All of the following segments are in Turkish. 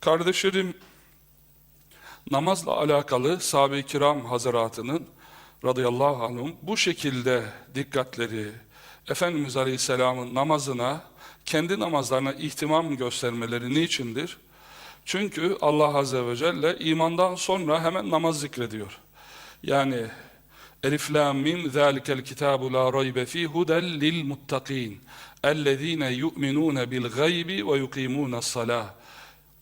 Kardeşlerim, namazla alakalı sahabe-i kiram hazaratının radıyallahu anhum bu şekilde dikkatleri, Efendimiz Aleyhisselam'ın namazına, kendi namazlarına ihtimam göstermeleri niçindir? Çünkü Allah Azze ve Celle imandan sonra hemen namaz zikrediyor. Yani Elif lam mim zalikel kitabu la raybe fi hudel lil muttaqin ellezine yu'minun bil gaybi ve yuqimunas salah.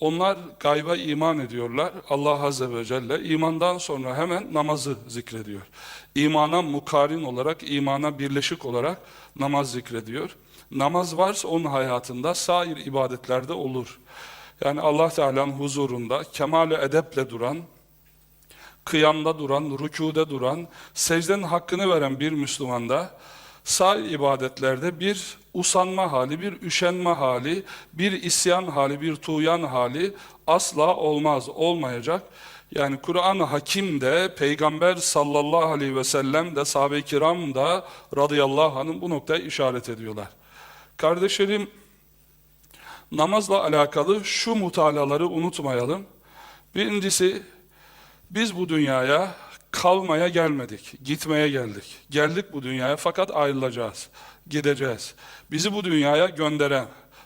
Onlar gayba iman ediyorlar. Allah Azze ve Celle imandan sonra hemen namazı zikrediyor. İmana mukarin olarak, imana birleşik olarak namaz zikrediyor. Namaz varsa onun hayatında sair ibadetlerde olur. Yani Allah Teala'nın huzurunda kemal edeple duran, kıyamda duran, rükuda duran, secdenin hakkını veren bir Müslümanda sair ibadetlerde bir usanma hali, bir üşenme hali, bir isyan hali, bir tuğyan hali asla olmaz, olmayacak. Yani Kur'an-ı Hakim de, Peygamber sallallahu aleyhi ve sellem de, sahabe-i kiram da radıyallahu anh'ın bu noktaya işaret ediyorlar. Kardeşlerim, namazla alakalı şu mutalaları unutmayalım. Birincisi, biz bu dünyaya kalmaya gelmedik, gitmeye geldik. Geldik bu dünyaya fakat ayrılacağız, gideceğiz. Bizi bu dünyaya gönderen,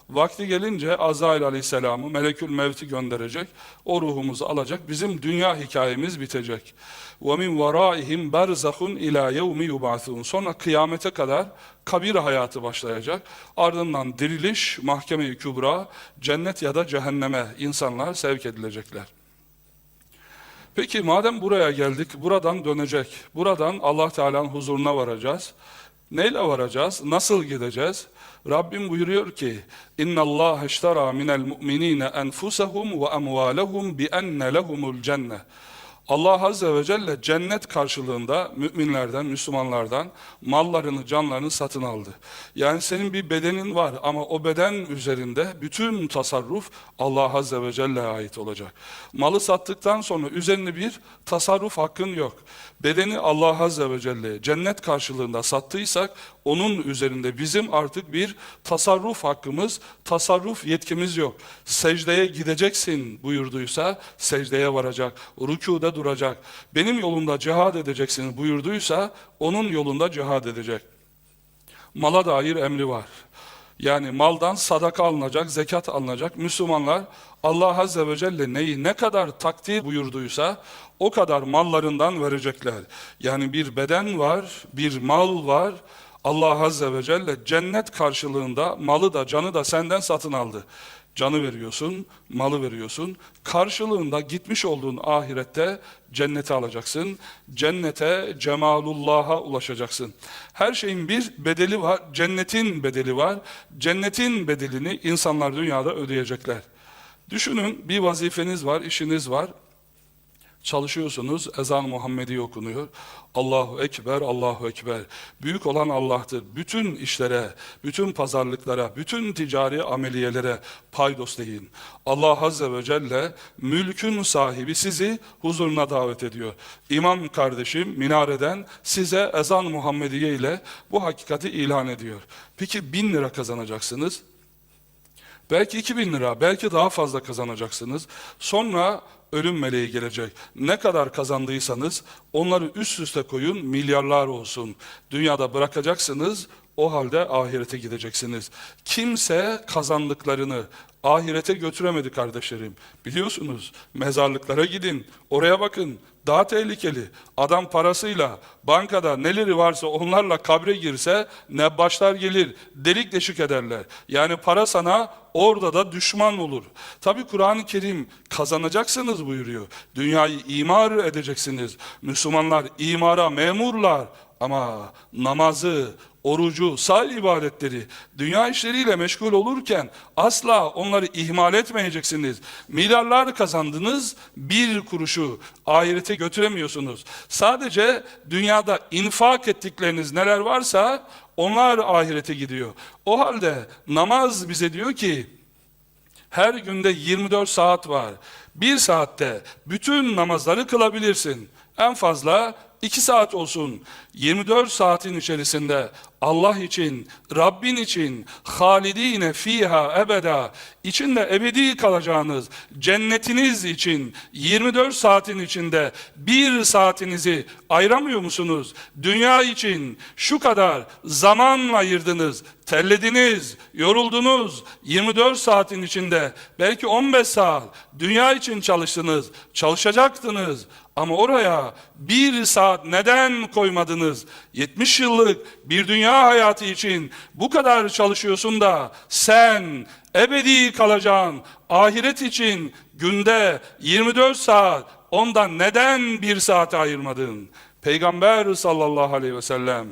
vakti gelince Azrail Aleyhisselam'ı, Melekül Mevt'i gönderecek, o ruhumuzu alacak, bizim dünya hikayemiz bitecek. وَمِنْ وَرَائِهِمْ بَرْزَخٌ اِلَى يَوْمِ يُبْعَثُونَ Sonra kıyamete kadar kabir hayatı başlayacak. Ardından diriliş, mahkeme-i kübra, cennet ya da cehenneme insanlar sevk edilecekler. Peki madem buraya geldik, buradan dönecek, buradan Allah Teala'nın huzuruna varacağız. Neyle varacağız? Nasıl gideceğiz? Rabbim buyuruyor ki: "İnna Allah iştara minel mu'minina enfusahum ve amwalahum bi enne lehumul cennet." Allah Azze ve Celle cennet karşılığında müminlerden, Müslümanlardan mallarını, canlarını satın aldı. Yani senin bir bedenin var ama o beden üzerinde bütün tasarruf Allah Azze ve Celle'ye ait olacak. Malı sattıktan sonra üzerine bir tasarruf hakkın yok. Bedeni Allah Azze ve Celle cennet karşılığında sattıysak onun üzerinde bizim artık bir tasarruf hakkımız, tasarruf yetkimiz yok. Secdeye gideceksin buyurduysa secdeye varacak, rükuda duracak. Benim yolumda cihad edeceksin buyurduysa onun yolunda cihad edecek. Mala dair emri var. Yani maldan sadaka alınacak, zekat alınacak. Müslümanlar Allah Azze ve Celle neyi ne kadar takdir buyurduysa o kadar mallarından verecekler. Yani bir beden var, bir mal var. Allah Azze ve Celle cennet karşılığında malı da canı da senden satın aldı. Canı veriyorsun, malı veriyorsun. Karşılığında gitmiş olduğun ahirette cennete alacaksın. Cennete, cemalullah'a ulaşacaksın. Her şeyin bir bedeli var. Cennetin bedeli var. Cennetin bedelini insanlar dünyada ödeyecekler. Düşünün bir vazifeniz var, işiniz var. Çalışıyorsunuz, ezan Muhammedi okunuyor. Allahu Ekber, Allahu Ekber. Büyük olan Allah'tır. Bütün işlere, bütün pazarlıklara, bütün ticari ameliyelere paydos deyin. Allah Azze ve Celle mülkün sahibi sizi huzuruna davet ediyor. İmam kardeşim minareden size ezan Muhammediye ile bu hakikati ilan ediyor. Peki bin lira kazanacaksınız. Belki 2000 lira, belki daha fazla kazanacaksınız. Sonra ölüm meleği gelecek. Ne kadar kazandıysanız onları üst üste koyun, milyarlar olsun. Dünyada bırakacaksınız, o halde ahirete gideceksiniz. Kimse kazandıklarını ahirete götüremedi kardeşlerim. Biliyorsunuz mezarlıklara gidin, oraya bakın. Daha tehlikeli. Adam parasıyla bankada neleri varsa onlarla kabre girse ne başlar gelir, delik deşik ederler. Yani para sana orada da düşman olur. Tabi Kur'an-ı Kerim kazanacaksınız buyuruyor. Dünyayı imar edeceksiniz. Müslümanlar imara memurlar ama namazı, orucu, sal ibadetleri, dünya işleriyle meşgul olurken asla onları ihmal etmeyeceksiniz. Milyarlar kazandınız, bir kuruşu ahirete götüremiyorsunuz. Sadece dünyada infak ettikleriniz neler varsa onlar ahirete gidiyor. O halde namaz bize diyor ki, her günde 24 saat var. Bir saatte bütün namazları kılabilirsin. En fazla 2 saat olsun. 24 saatin içerisinde Allah için, Rabbin için, halidine fiha ebeda, içinde ebedi kalacağınız cennetiniz için 24 saatin içinde bir saatinizi ayıramıyor musunuz? Dünya için şu kadar zaman ayırdınız, terlediniz, yoruldunuz. 24 saatin içinde belki 15 saat dünya için çalıştınız, çalışacaktınız. Ama oraya bir saat neden koymadınız? 70 yıllık bir dünya hayatı için bu kadar çalışıyorsun da sen ebedi kalacaksın. Ahiret için günde 24 saat ondan neden bir saat ayırmadın? Peygamber sallallahu aleyhi ve sellem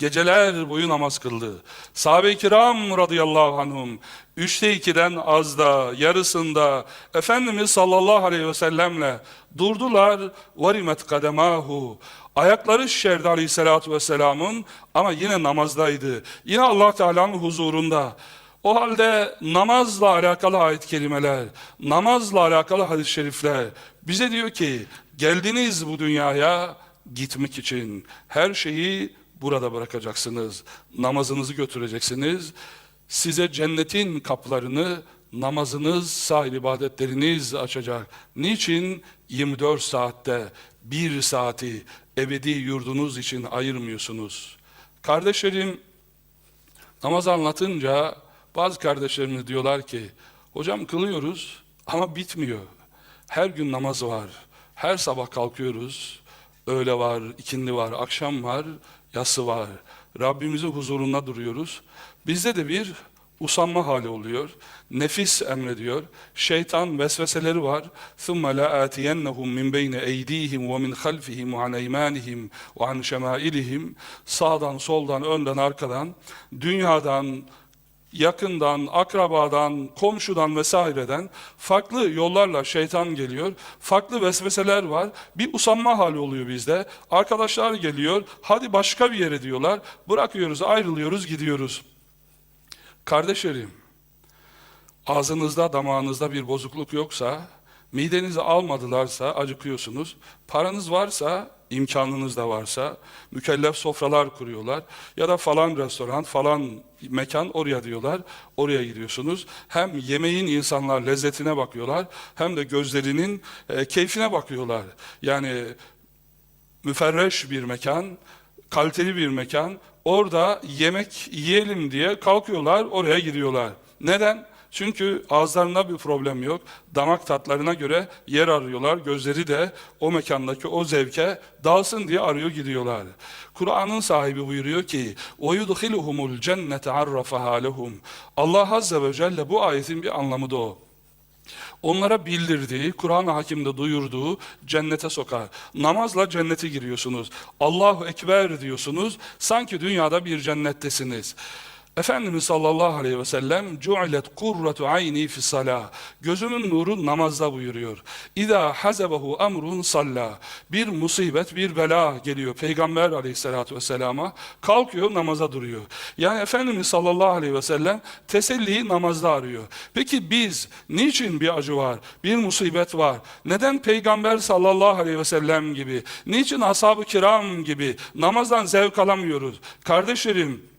Geceler boyu namaz kıldı. Sahabe-i kiram radıyallahu anhum üçte ikiden azda, yarısında Efendimiz sallallahu aleyhi ve sellemle durdular. Varimet kademahu. Ayakları şişerdi aleyhissalatu vesselamın ama yine namazdaydı. Yine allah Teala'nın huzurunda. O halde namazla alakalı ayet kelimeler, namazla alakalı hadis-i şerifler bize diyor ki geldiniz bu dünyaya gitmek için her şeyi burada bırakacaksınız. Namazınızı götüreceksiniz. Size cennetin kapılarını namazınız, sahil ibadetleriniz açacak. Niçin 24 saatte bir saati ebedi yurdunuz için ayırmıyorsunuz? Kardeşlerim namaz anlatınca bazı kardeşlerimiz diyorlar ki hocam kılıyoruz ama bitmiyor. Her gün namaz var. Her sabah kalkıyoruz. Öğle var, ikindi var, akşam var, yası var. Rabbimizin huzurunda duruyoruz. Bizde de bir usanma hali oluyor. Nefis emrediyor. Şeytan vesveseleri var. ثُمَّ لَا آتِيَنَّهُمْ مِنْ بَيْنِ اَيْد۪يهِمْ وَمِنْ خَلْفِهِمْ وَعَنْ اَيْمَانِهِمْ وَعَنْ شَمَائِلِهِمْ Sağdan, soldan, önden, arkadan, dünyadan, yakından, akrabadan, komşudan vesaireden farklı yollarla şeytan geliyor. Farklı vesveseler var. Bir usanma hali oluyor bizde. Arkadaşlar geliyor. Hadi başka bir yere diyorlar. Bırakıyoruz, ayrılıyoruz, gidiyoruz. Kardeşlerim, ağzınızda, damağınızda bir bozukluk yoksa, midenizi almadılarsa acıkıyorsunuz. Paranız varsa, imkanınız da varsa, mükellef sofralar kuruyorlar. Ya da falan restoran, falan mekan oraya diyorlar. Oraya gidiyorsunuz. Hem yemeğin insanlar lezzetine bakıyorlar, hem de gözlerinin e, keyfine bakıyorlar. Yani müferreş bir mekan, kaliteli bir mekan Orada yemek yiyelim diye kalkıyorlar, oraya giriyorlar. Neden? Çünkü ağızlarında bir problem yok. Damak tatlarına göre yer arıyorlar. Gözleri de o mekandaki o zevke dalsın diye arıyor gidiyorlar. Kur'an'ın sahibi buyuruyor ki وَيُدْخِلُهُمُ الْجَنَّةَ عَرَّفَهَا لَهُمْ Allah Azze ve Celle bu ayetin bir anlamı da o onlara bildirdiği, Kur'an-ı Hakim'de duyurduğu cennete sokar. Namazla cennete giriyorsunuz. Allahu Ekber diyorsunuz. Sanki dünyada bir cennettesiniz. Efendimiz sallallahu aleyhi ve sellem cu'ilet kurratu ayni fi salah. Gözümün nuru namazda buyuruyor. İza hazebehu emrun salla. Bir musibet, bir bela geliyor Peygamber aleyhissalatu vesselama. Kalkıyor namaza duruyor. Yani Efendimiz sallallahu aleyhi ve sellem teselliyi namazda arıyor. Peki biz niçin bir acı var, bir musibet var? Neden Peygamber sallallahu aleyhi ve sellem gibi, niçin ashab-ı kiram gibi namazdan zevk alamıyoruz? Kardeşlerim,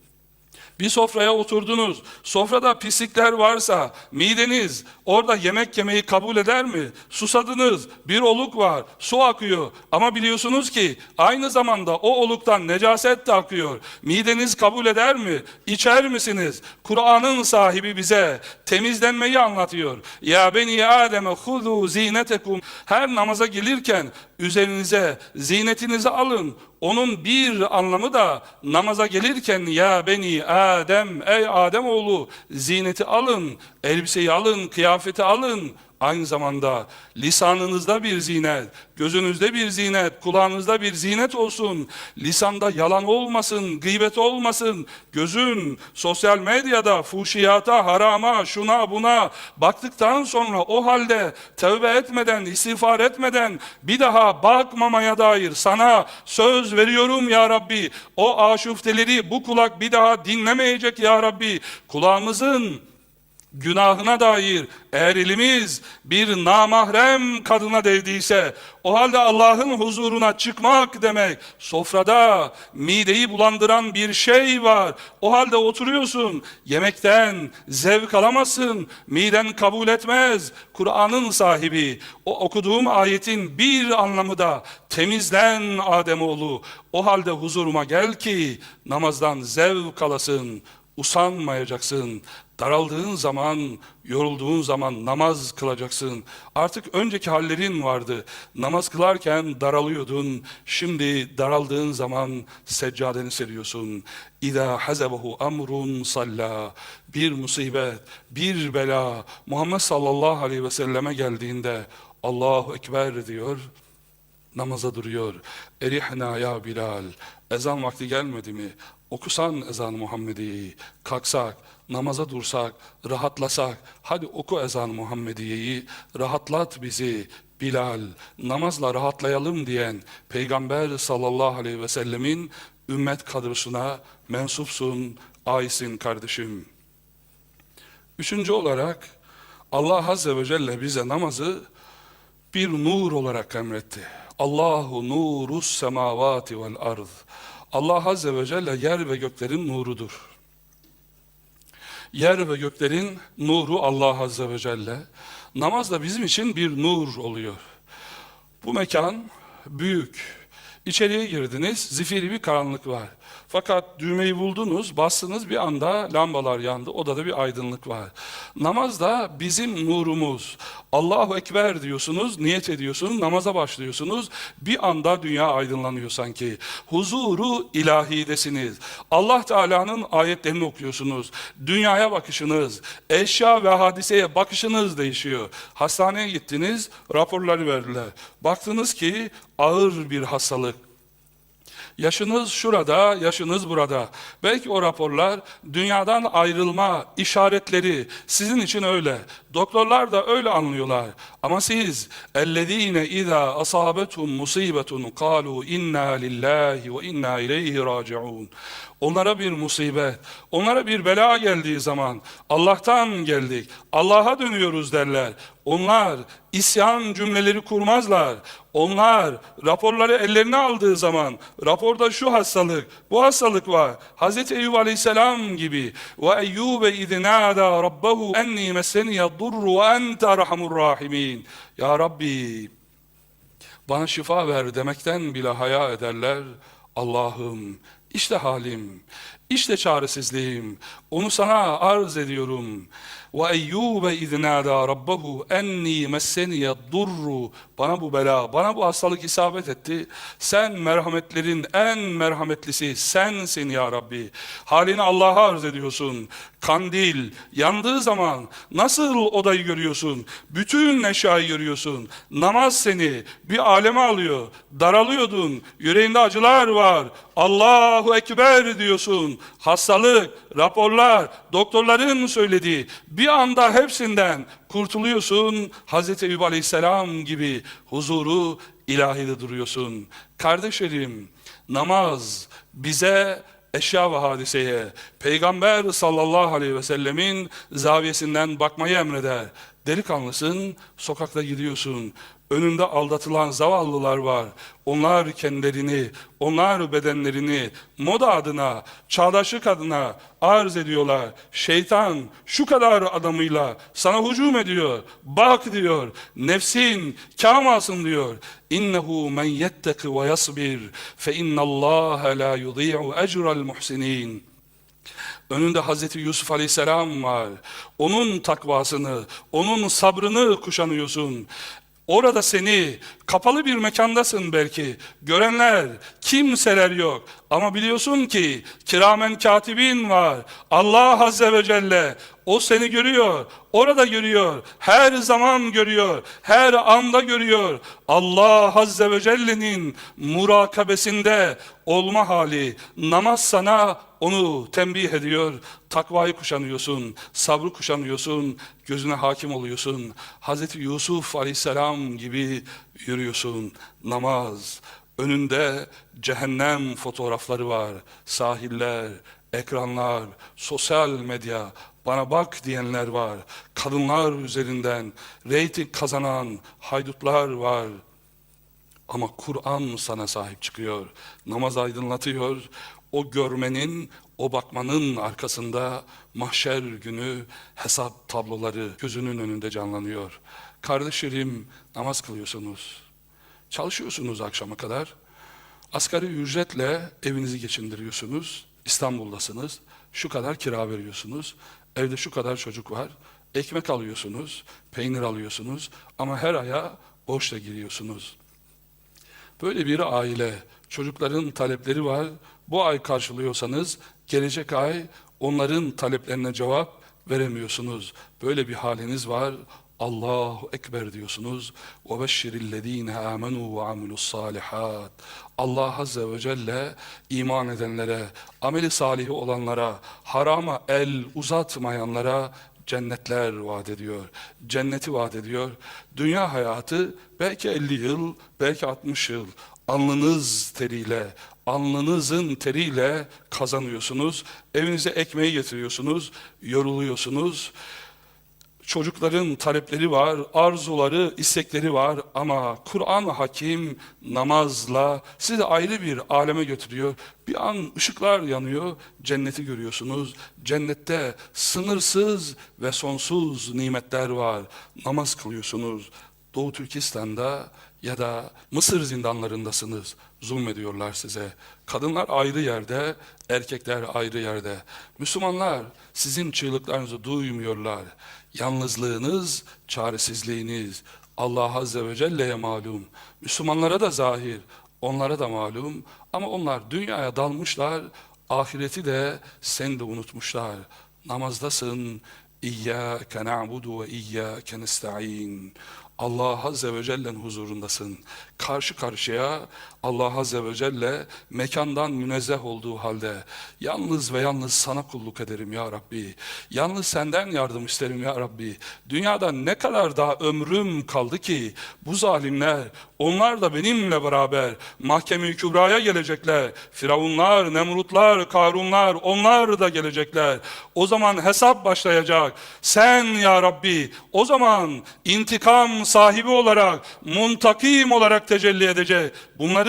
bir sofraya oturdunuz. Sofrada pislikler varsa mideniz orada yemek yemeyi kabul eder mi? Susadınız. Bir oluk var. Su akıyor. Ama biliyorsunuz ki aynı zamanda o oluktan necaset de akıyor. Mideniz kabul eder mi? İçer misiniz? Kur'an'ın sahibi bize temizlenmeyi anlatıyor. Ya beni Adem'e hudu zinetekum. Her namaza gelirken üzerinize zinetinizi alın. Onun bir anlamı da namaza gelirken ya beni Adem ey Adem oğlu zineti alın, elbiseyi alın, kıyafeti alın. Aynı zamanda lisanınızda bir zinet, gözünüzde bir zinet, kulağınızda bir zinet olsun. Lisanda yalan olmasın, gıybet olmasın. Gözün sosyal medyada fuşiyata, harama, şuna buna baktıktan sonra o halde tövbe etmeden, istiğfar etmeden bir daha bakmamaya dair sana söz veriyorum ya Rabbi. O aşufteleri bu kulak bir daha dinlemeyecek ya Rabbi. Kulağımızın günahına dair eğer elimiz bir namahrem kadına değdiyse o halde Allah'ın huzuruna çıkmak demek sofrada mideyi bulandıran bir şey var. O halde oturuyorsun yemekten zevk alamazsın miden kabul etmez. Kur'an'ın sahibi o okuduğum ayetin bir anlamı da temizlen Ademoğlu o halde huzuruma gel ki namazdan zevk alasın usanmayacaksın. Daraldığın zaman, yorulduğun zaman namaz kılacaksın. Artık önceki hallerin vardı. Namaz kılarken daralıyordun. Şimdi daraldığın zaman seccadeni seriyorsun. İza hazabehu amrun salla. Bir musibet, bir bela Muhammed sallallahu aleyhi ve selleme geldiğinde Allahu Ekber diyor namaza duruyor. Erihna ya Bilal. Ezan vakti gelmedi mi? Okusan ezan Muhammediye'yi. Kalksak, namaza dursak, rahatlasak. Hadi oku ezan Muhammediye'yi. Rahatlat bizi. Bilal, namazla rahatlayalım diyen Peygamber sallallahu aleyhi ve sellemin ümmet kadrosuna mensupsun, aisin kardeşim. Üçüncü olarak Allah Azze ve Celle bize namazı bir nur olarak emretti. Allahu nurus semavati vel ard. Allah Azze ve Celle yer ve göklerin nurudur. Yer ve göklerin nuru Allah Azze ve Celle. Namaz da bizim için bir nur oluyor. Bu mekan büyük. İçeriye girdiniz, zifiri bir karanlık var. Fakat düğmeyi buldunuz, bastınız bir anda lambalar yandı. Odada bir aydınlık var. Namaz da bizim nurumuz. Allahu Ekber diyorsunuz, niyet ediyorsunuz, namaza başlıyorsunuz. Bir anda dünya aydınlanıyor sanki. Huzuru ilahidesiniz. Allah Teala'nın ayetlerini okuyorsunuz. Dünyaya bakışınız, eşya ve hadiseye bakışınız değişiyor. Hastaneye gittiniz, raporları verdiler. Baktınız ki ağır bir hastalık. Yaşınız şurada, yaşınız burada. Belki o raporlar dünyadan ayrılma işaretleri sizin için öyle. Doktorlar da öyle anlıyorlar. Ama siz اَلَّذ۪ينَ اِذَا أَصَابَتُمْ مُصِيبَةٌ قَالُوا اِنَّا لِلّٰهِ وَاِنَّا اِلَيْهِ رَاجِعُونَ Onlara bir musibet, onlara bir bela geldiği zaman Allah'tan geldik, Allah'a dönüyoruz derler. Onlar isyan cümleleri kurmazlar. Onlar raporları ellerine aldığı zaman raporda şu hastalık, bu hastalık var. Hz. Eyyub Aleyhisselam gibi ve Eyyube idnâdâ rabbahu enni messeniyed durru ve ente erhamur rahimin. ya Rabbi bana şifa ver demekten bile haya ederler. Allah'ım işte halim, işte çaresizliğim. Onu sana arz ediyorum. Ve Eyyube iznâdâ rabbahu enni messeniye durru. Bana bu bela, bana bu hastalık isabet etti. Sen merhametlerin en merhametlisi sensin ya Rabbi. Halini Allah'a arz ediyorsun. Kandil yandığı zaman nasıl odayı görüyorsun? Bütün eşyayı görüyorsun. Namaz seni bir aleme alıyor. Daralıyordun. Yüreğinde acılar var. Allahu Ekber diyorsun. Hastalık, raporlar, doktorların söylediği bir anda hepsinden kurtuluyorsun. Hz. Eyüp Aleyhisselam gibi huzuru ilahide duruyorsun. Kardeşlerim namaz bize eşya ve hadiseye Peygamber sallallahu aleyhi ve sellemin zaviyesinden bakmayı emreder. Delikanlısın, sokakta gidiyorsun. Önünde aldatılan zavallılar var. Onlar kendilerini, onlar bedenlerini moda adına, çağdaşlık adına arz ediyorlar. Şeytan şu kadar adamıyla sana hücum ediyor. Bak diyor. Nefsin kam alsın diyor. İnnehu men yetteki ve yasbir fe innallâhe la yudî'u ecrel muhsinin. Önünde Hazreti Yusuf Aleyhisselam var. Onun takvasını, onun sabrını kuşanıyorsun. Orada seni kapalı bir mekandasın belki. Görenler, kimseler yok. Ama biliyorsun ki kiramen katibin var. Allah Azze ve Celle o seni görüyor. Orada görüyor. Her zaman görüyor. Her anda görüyor. Allah Azze ve Celle'nin murakabesinde olma hali. Namaz sana onu tembih ediyor. Takvayı kuşanıyorsun. Sabrı kuşanıyorsun. Gözüne hakim oluyorsun. Hazreti Yusuf Aleyhisselam gibi yürüyorsun. Namaz. Önünde cehennem fotoğrafları var. Sahiller, ekranlar, sosyal medya. bana bak diyenler var. Kadınlar üzerinden reyting kazanan haydutlar var. Ama Kur'an sana sahip çıkıyor. Namaz aydınlatıyor. O görmenin, o bakmanın arkasında mahşer günü hesap tabloları gözünün önünde canlanıyor. Kardeşlerim namaz kılıyorsunuz. Çalışıyorsunuz akşama kadar. Asgari ücretle evinizi geçindiriyorsunuz. İstanbul'dasınız. Şu kadar kira veriyorsunuz. Evde şu kadar çocuk var. Ekmek alıyorsunuz, peynir alıyorsunuz ama her aya borçla giriyorsunuz. Böyle bir aile, çocukların talepleri var Bu ay karşılıyorsanız gelecek ay onların taleplerine cevap veremiyorsunuz. Böyle bir haliniz var. Allahu Ekber diyorsunuz. وَبَشِّرِ الَّذ۪ينَ آمَنُوا وَعَمِلُوا الصَّالِحَاتِ Allah Azze ve Celle iman edenlere, ameli salih olanlara, harama el uzatmayanlara cennetler vaat ediyor. Cenneti vaat ediyor. Dünya hayatı belki 50 yıl, belki 60 yıl alnınız teriyle, alnınızın teriyle kazanıyorsunuz. Evinize ekmeği getiriyorsunuz, yoruluyorsunuz. Çocukların talepleri var, arzuları, istekleri var ama Kur'an hakim namazla sizi ayrı bir aleme götürüyor. Bir an ışıklar yanıyor, cenneti görüyorsunuz. Cennette sınırsız ve sonsuz nimetler var. Namaz kılıyorsunuz. Doğu Türkistan'da ya da Mısır zindanlarındasınız. Zulmediyorlar size. Kadınlar ayrı yerde, erkekler ayrı yerde. Müslümanlar sizin çığlıklarınızı duymuyorlar. Yalnızlığınız, çaresizliğiniz Allah Azze ve Celle'ye malum. Müslümanlara da zahir, onlara da malum. Ama onlar dünyaya dalmışlar, ahireti de sen de unutmuşlar. Namazdasın. İyyâke na'budu ve iyyâke nesta'in. Allah Azze ve Celle'nin huzurundasın. Karşı karşıya Allah Azze ve Celle mekandan münezzeh olduğu halde yalnız ve yalnız sana kulluk ederim ya Rabbi. Yalnız senden yardım isterim ya Rabbi. Dünyada ne kadar daha ömrüm kaldı ki bu zalimler onlar da benimle beraber mahkeme-i kübraya gelecekler. Firavunlar, Nemrutlar, Karunlar onlar da gelecekler. O zaman hesap başlayacak. Sen ya Rabbi o zaman intikam sahibi olarak, muntakim olarak tecelli edecek.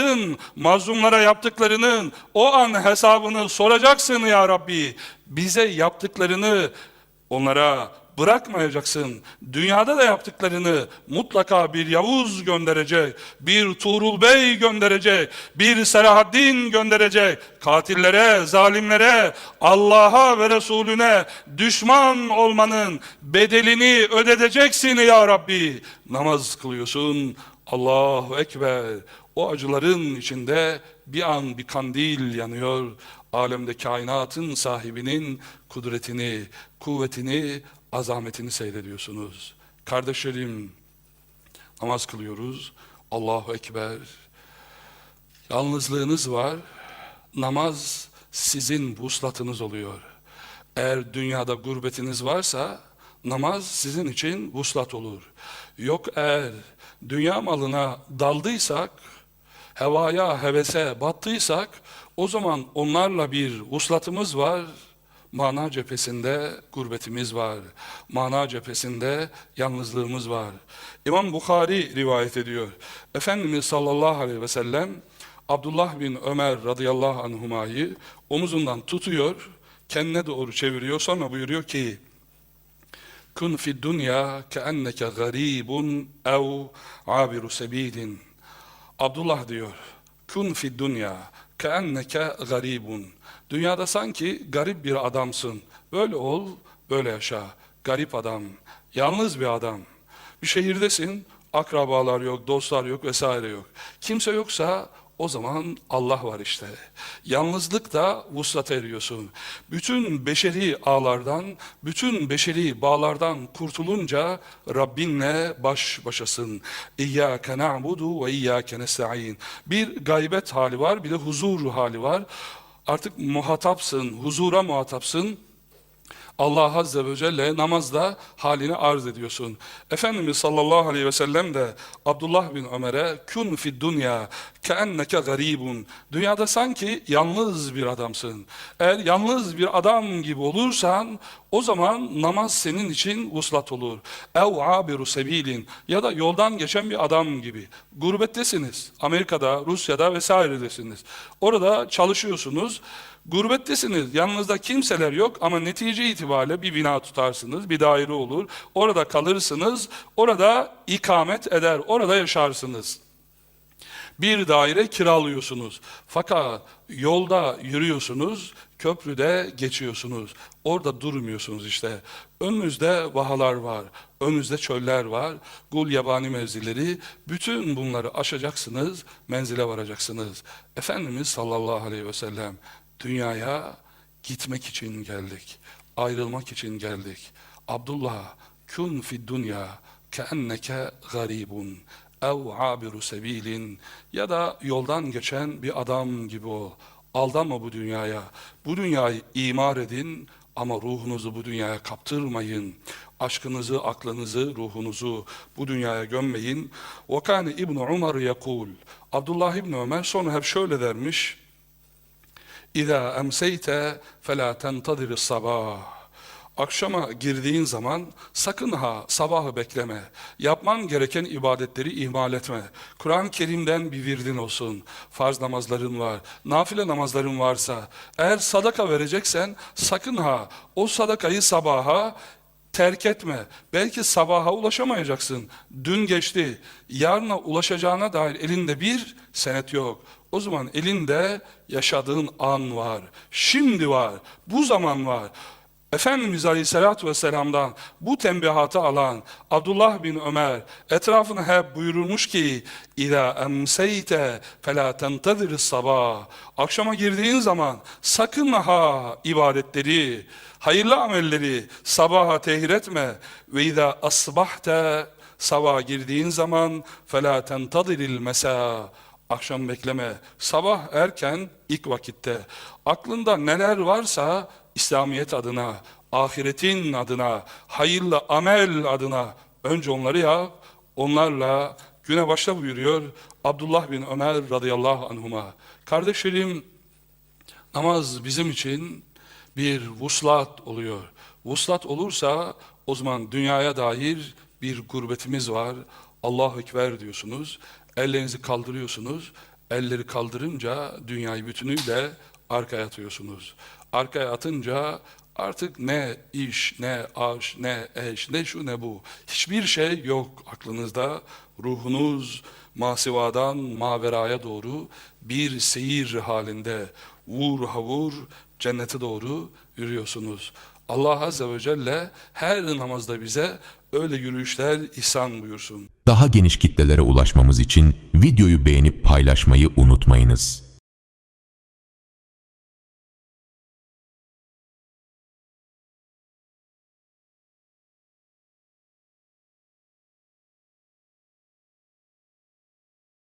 Bunların mazlumlara yaptıklarının o an hesabını soracaksın ya Rabbi. Bize yaptıklarını onlara bırakmayacaksın. Dünyada da yaptıklarını mutlaka bir Yavuz gönderecek, bir Tuğrul Bey gönderecek, bir Selahaddin gönderecek. Katillere, zalimlere, Allah'a ve Resulüne düşman olmanın bedelini ödeteceksin ya Rabbi. Namaz kılıyorsun. Allahu Ekber. O acıların içinde bir an bir kandil yanıyor. Alemde kainatın sahibinin kudretini, kuvvetini, azametini seyrediyorsunuz. Kardeşlerim, namaz kılıyoruz. Allahu Ekber. Yalnızlığınız var. Namaz sizin vuslatınız oluyor. Eğer dünyada gurbetiniz varsa namaz sizin için vuslat olur. Yok eğer dünya malına daldıysak, hevaya, hevese battıysak o zaman onlarla bir vuslatımız var. Mana cephesinde gurbetimiz var. Mana cephesinde yalnızlığımız var. İmam Bukhari rivayet ediyor. Efendimiz sallallahu aleyhi ve sellem Abdullah bin Ömer radıyallahu anhumayı omuzundan tutuyor, kendine doğru çeviriyor. Sonra buyuruyor ki, Kun fi dünya keenneke garibun ev abiru sebilin. Abdullah diyor, kun fi dünya keenneke garibun. Dünyada sanki garip bir adamsın. Böyle ol, böyle yaşa. Garip adam, yalnız bir adam. Bir şehirdesin, akrabalar yok, dostlar yok vesaire yok. Kimse yoksa o zaman Allah var işte. Yalnızlıkta vuslat eriyorsun. Bütün beşeri ağlardan, bütün beşeri bağlardan kurtulunca Rabbinle baş başasın. İyyâke na'budu ve iyyâke nesta'in. Bir gaybet hali var, bir de huzur hali var. Artık muhatapsın, huzura muhatapsın. Allah Azze ve Celle namazda halini arz ediyorsun. Efendimiz sallallahu aleyhi ve sellem de Abdullah bin Ömer'e kun fid dünya keenneke garibun. Dünyada sanki yalnız bir adamsın. Eğer yalnız bir adam gibi olursan o zaman namaz senin için vuslat olur. Ev abiru sebilin ya da yoldan geçen bir adam gibi. Gurbettesiniz. Amerika'da, Rusya'da vesairedesiniz. Orada çalışıyorsunuz. Gurbettesiniz. Yanınızda kimseler yok ama netice itibariyle bir bina tutarsınız, bir daire olur. Orada kalırsınız. Orada ikamet eder. Orada yaşarsınız. Bir daire kiralıyorsunuz. Fakat yolda yürüyorsunuz, köprüde geçiyorsunuz. Orada durmuyorsunuz işte. Önünüzde vahalar var, önünüzde çöller var, gul yabani mevzileri. Bütün bunları aşacaksınız, menzile varacaksınız. Efendimiz sallallahu aleyhi ve sellem Dünyaya gitmek için geldik. Ayrılmak için geldik. Abdullah kun fid dünya keenneke garibun ev abiru sebilin ya da yoldan geçen bir adam gibi ol. Aldanma bu dünyaya. Bu dünyayı imar edin ama ruhunuzu bu dünyaya kaptırmayın. Aşkınızı, aklınızı, ruhunuzu bu dünyaya gömmeyin. Ve kâne İbn Umar yakul. Abdullah İbn Ömer sonra hep şöyle dermiş. İza emseyte fela tentazir sabah. Akşama girdiğin zaman sakın ha sabahı bekleme. Yapman gereken ibadetleri ihmal etme. Kur'an-ı Kerim'den bir virdin olsun. Farz namazların var. Nafile namazların varsa eğer sadaka vereceksen sakın ha o sadakayı sabaha terk etme. Belki sabaha ulaşamayacaksın. Dün geçti. Yarına ulaşacağına dair elinde bir senet yok. O zaman elinde yaşadığın an var. Şimdi var. Bu zaman var. Efendimiz Aleyhisselatü Vesselam'dan bu tembihatı alan Abdullah bin Ömer etrafına hep buyurulmuş ki İzâ emseyte felâ tentezir sabah Akşama girdiğin zaman sakın ha ibadetleri, hayırlı amelleri sabaha tehir etme. İzâ asbahte sabah girdiğin zaman felâ tenteziril mesâ Akşam bekleme. Sabah erken ilk vakitte. Aklında neler varsa İslamiyet adına, ahiretin adına, hayırlı amel adına önce onları yap. Onlarla güne başla buyuruyor Abdullah bin Ömer radıyallahu anhuma. Kardeşlerim namaz bizim için bir vuslat oluyor. Vuslat olursa o zaman dünyaya dair bir gurbetimiz var. Allahu Ekber diyorsunuz. Ellerinizi kaldırıyorsunuz. Elleri kaldırınca dünyayı bütünüyle arkaya atıyorsunuz. Arkaya atınca artık ne iş, ne aş, ne eş, ne şu ne bu. Hiçbir şey yok aklınızda. Ruhunuz masivadan maveraya doğru bir seyir halinde vur havur cennete doğru yürüyorsunuz. Allah Azze ve Celle her namazda bize öyle yürüyüşler ihsan buyursun. Daha geniş kitlelere ulaşmamız için videoyu beğenip paylaşmayı unutmayınız.